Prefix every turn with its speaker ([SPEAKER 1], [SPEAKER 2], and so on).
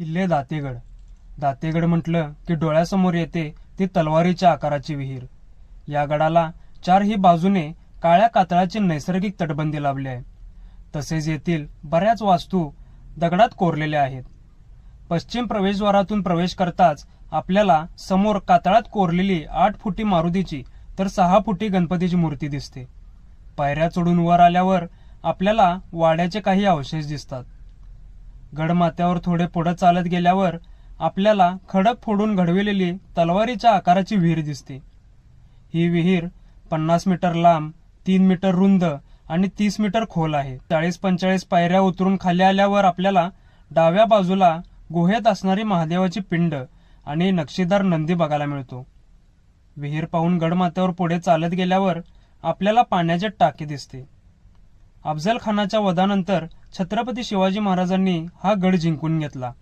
[SPEAKER 1] किल्ले दातेगड. दातेगड म्हटलं की डोळ्यासमोर येते ती तलवारीच्या आकाराची विहीर. या गडाला चारही बाजूने काळ्या कातळाची नैसर्गिक तटबंदी लाभली आहे. तसेच येथील बऱ्याच वास्तू दगडात कोरलेल्या आहेत. पश्चिम प्रवेशद्वारातून प्रवेश करताच आपल्याला समोर कातळात कोरलेली आठ फुटी मारुतीची तर सहा फुटी गणपतीची मूर्ती दिसते. पायऱ्या चढून वर आल्यावर आपल्याला वाड्याचे काही अवशेष दिसतात. गडमाथ्यावर थोडे पुढे चालत गेल्यावर आपल्याला खडक फोडून घडविलेली तलवारीच्या आकाराची विहीर दिसते. ही विहीर पन्नास मीटर लांब तीन मीटर रुंद आणि तीस मीटर खोल आहे. चाळीस पंचेचाळीस पायऱ्या उतरून खाली आल्यावर आपल्याला डाव्या बाजूला गुहेत असणारी महादेवाची पिंड आणि नक्षीदार नंदी बघायला मिळतो. विहीर पाहून गडमाथ्यावर पुढे चालत गेल्यावर आपल्याला पाण्याचे टाके दिसते. अफजल खानाच्या वधानंतर छत्रपती शिवाजी महाराजांनी हा गड जिंकून घेतला.